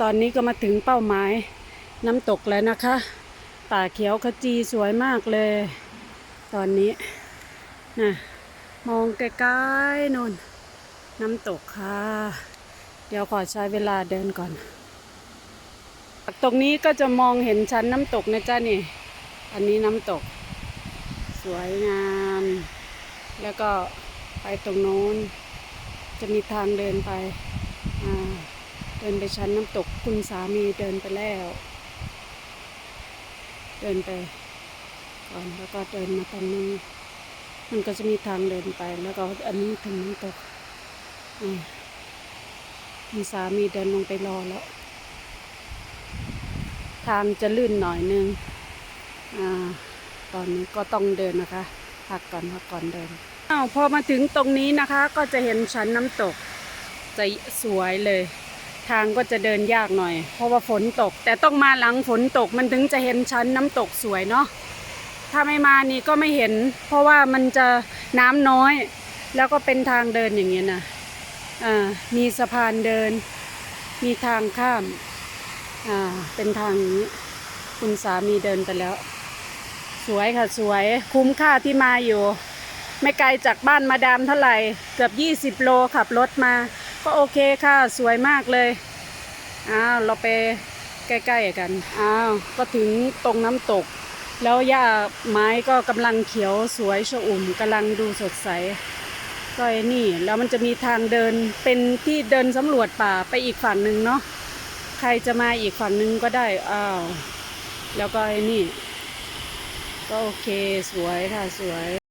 ตอนนี้ก็มาถึงเป้าหมายน้ำตกแล้วนะคะ ป่าเขียวขจีสวยมากเลย ตอนนี้นะมองไกลๆนนน้ำตกค่ะ เดี๋ยวขอใช้เวลาเดินก่อน ตรงนี้ก็จะมองเห็นชั้นน้ำตกนะจ๊ะนี่ อันนี้น้ำตก สวยงาม แล้วก็ไปตรงโน้น จะมีทางเดินไปอ่า เดินไปชั้นน้ำตกคุณสามีเดินไปแล้ว เดินไปก่อนแล้วก็เดินมาตรงนี้มันก็จะมีทางเดินไปแล้วก็อันนี้ถึงน้ำตกอ่คุณสามีเดินลงไปรอแล้ว ทางจะลื่นหน่อยนึงอ่าตอนนี้ก็ต้องเดินนะคะพักก่อนพักก่อนเดินอ้าวพอมาถึงตรงนี้นะคะ ก็จะเห็นชั้นน้ำตกจะสวยเลย ทางก็จะเดินยากหน่อย เพราะว่าฝนตก แต่ต้องมาหลังฝนตกมันถึงจะเห็นชั้นน้ำตกสวยเนาะถ้าไม่มานี่ก็ไม่เห็น เพราะว่ามันจะน้ำน้อย แล้วก็เป็นทางเดินอย่างเงี้ยนะอ่ามีสะพานเดิน มีทางข้ามอ่าเป็นทางนี้คุณสามีเดินไปแล้ว สวยค่ะสวยคุ้มค่าที่มาอยู่ ไม่ไกลจากบ้านมาดามเท่าไหร่ เกือบ 20 โลขับรถมา ก็โอเคค่ะ สวยมากเลย อ้าว เราไปใกล้ๆกัน อ้าว ก็ถึงตรงน้ำตก แล้วหญ้าไม้ก็กำลังเขียวสวยชอุ่มกำลังดูสดใสก็ไอ้นี่ แล้วมันจะมีทางเดินเป็นที่เดินสำรวจป่าไปอีกฝั่งหนึ่งเนาะ ใครจะมาอีกฝั่งหนึ่งก็ได้ อ้าว แล้วก็ไอ้นี่ ก็โอเค สวยค่ะ สวย